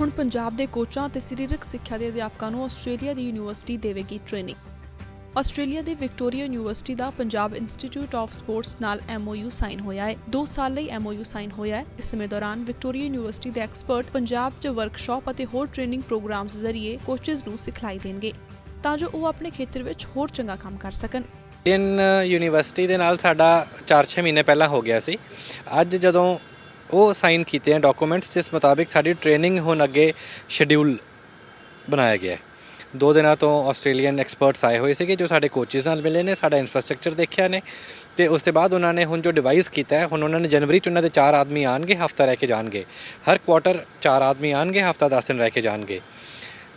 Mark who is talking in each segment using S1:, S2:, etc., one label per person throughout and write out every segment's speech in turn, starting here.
S1: ਹੁਣ ਪੰਜਾਬ ਦੇ ਕੋਚਾਂ ਅਤੇ ਸਰੀਰਕ ਸਿੱਖਿਆ ਦੇ ਅਧਿਆਪਕਾਂ ਨੂੰ ਆਸਟ੍ਰੇਲੀਆ ਦੀ ਯੂਨੀਵਰਸਿਟੀ ਦੇਵੇਗੀ ਟ੍ਰੇਨਿੰਗ। ਆਸਟ੍ਰੇਲੀਆ ਦੀ ਵਿਕਟੋਰੀਆ ਯੂਨੀਵਰਸਿਟੀ ਦਾ ਪੰਜਾਬ ਇੰਸਟੀਚਿਊਟ ਆਫ ਸਪੋਰਟਸ ਨਾਲ MOU ਸਾਈਨ ਹੋਇਆ ਹੈ। 2 ਸਾਲ ਲਈ MOU ਸਾਈਨ ਹੋਇਆ ਹੈ। ਇਸ ਸਮੇਂ ਦੌਰਾਨ ਵਿਕਟੋਰੀਆ ਯੂਨੀਵਰਸਿਟੀ ਦੇ ਐਕਸਪਰਟ ਪੰਜਾਬ 'ਚ ਵਰਕਸ਼ਾਪ ਅਤੇ ਹੋਰ ਟ੍ਰੇਨਿੰਗ ਪ੍ਰੋਗਰਾਮਸ ਜ਼ਰੀਏ ਕੋਚਸ ਨੂੰ ਸਿਖਲਾਈ ਦੇਣਗੇ। ਤਾਂ ਜੋ ਉਹ ਆਪਣੇ ਖੇਤਰ ਵਿੱਚ ਹੋਰ ਚੰਗਾ ਕੰਮ ਕਰ ਸਕਣ।
S2: ਇੰਡੀਅਨ ਯੂਨੀਵਰਸਿਟੀ ਦੇ ਨਾਲ ਸਾਡਾ 4-6 ਮਹੀਨੇ ਪਹਿਲਾਂ ਹੋ ਗਿਆ ਸੀ। ਅੱਜ ਜਦੋਂ ਉਹ ਸਾਈਨ ਕੀਤੇ ਆ ਡਾਕੂਮੈਂਟਸ ਜਿਸ ਮੁਤਾਬਿਕ ਸਾਡੀ ਟ੍ਰੇਨਿੰਗ ਹੁਣ ਅੱਗੇ ਸ਼ਡਿਊਲ ਬਣਾਇਆ ਗਿਆ ਹੈ। ਦੋ ਦਿਨਾਂ ਤੋਂ ਆਸਟ੍ਰੇਲੀਅਨ ਐਕਸਪਰਟਸ ਆਏ ਹੋਏ ਸੀਗੇ ਜੋ ਸਾਡੇ ਕੋਚਿਸ ਨਾਲ ਮਿਲੇ ਨੇ ਸਾਡਾ ਇਨਫਰਾਸਟ੍ਰਕਚਰ ਦੇਖਿਆ ਨੇ ਤੇ ਉਸ ਤੋਂ ਬਾਅਦ ਉਹਨਾਂ ਨੇ ਹੁਣ ਜੋ ਡਿਵਾਈਸ ਕੀਤਾ ਹੈ ਹੁਣ ਉਹਨਾਂ ਨੇ ਜਨਵਰੀ ਚ ਉਹਨਾਂ ਦੇ 4 ਆਦਮੀ ਆਣਗੇ ਹਫਤਾ ਰਹਿ ਕੇ ਜਾਣਗੇ। ਹਰ ਕੁਆਟਰ 4 ਆਦਮੀ ਆਣਗੇ ਹਫਤਾ 10 ਦਿਨ ਰਹਿ ਕੇ ਜਾਣਗੇ।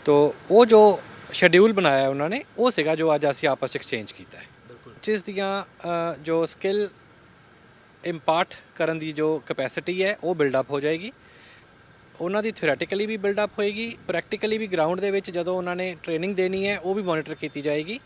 S2: ਤੋ ਉਹ ਜੋ ਸ਼ਡਿਊਲ ਬਣਾਇਆ ਹੈ ਉਹਨਾਂ ਨੇ ਉਹ ਸੀਗਾ ਜੋ ਅੱਜ ਅਸੀਂ ਆਪਸ ਵਿੱਚ ਐਕਸਚੇਂਜ ਕੀਤਾ ਹੈ। ਜਿਸ ਦੀਆਂ ਜੋ ਸਕਿੱਲ ਇੰਪਾਰਟ ਕਰਨ ਦੀ ਜੋ ਕਪੈਸਿਟੀ ਹੈ, ਉਹ ਬਿਲਡ ਅਪ ਹੋ ਜਾਏਗੀ। ਉਹਨਾਂ ਦੀ ਥਿਓਰੈਟੀਕਲੀ ਵੀ ਬਿਲਡ ਅਪ ਹੋਏਗੀ ਪ੍ਰੈਕਟੀਕਲੀ ਵੀ ਗਰਾਊਂਡ ਦੇ ਵਿੱਚ ਜਦੋਂ ਉਹਨਾਂ ਨੇ ਟ੍ਰੇਨਿੰਗ ਦੇਣੀ ਹੈ, ਉਹ ਵੀ ਮੋਨੀਟਰ ਕੀਤੀ ਜਾਏਗੀ,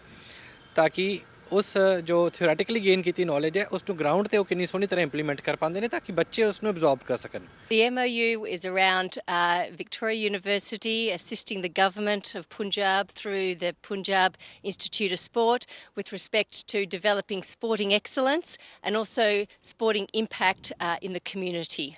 S2: ਤਾਂ ਕਿ ਉਸ ਜੋ ਥਿਓਰੈਟੀਕਲੀ ਗੇਨ ਕੀਤੀ ਨੌਲੇਜ ਹੈ ਉਸ ਨੂੰ ਗਰਾਊਂਡ ਤੇ ਉਹ ਕਿੰਨੀ ਸੋਹਣੀ ਤਰ੍ਹਾਂ ਇੰਪਲੀਮੈਂਟ ਕਰ ਪਾਉਂਦੇ ਨੇ ਤਾਂ ਕਿ ਬੱਚੇ ਉਸ ਨੂੰ ਅਬਜ਼ੌਰਬ ਕਰ ਸਕਣ
S3: The MOU is around uh, Victoria University assisting the government of Punjab through the Punjab Institute of Sport with respect to developing sporting excellence and also sporting impact uh, in the community.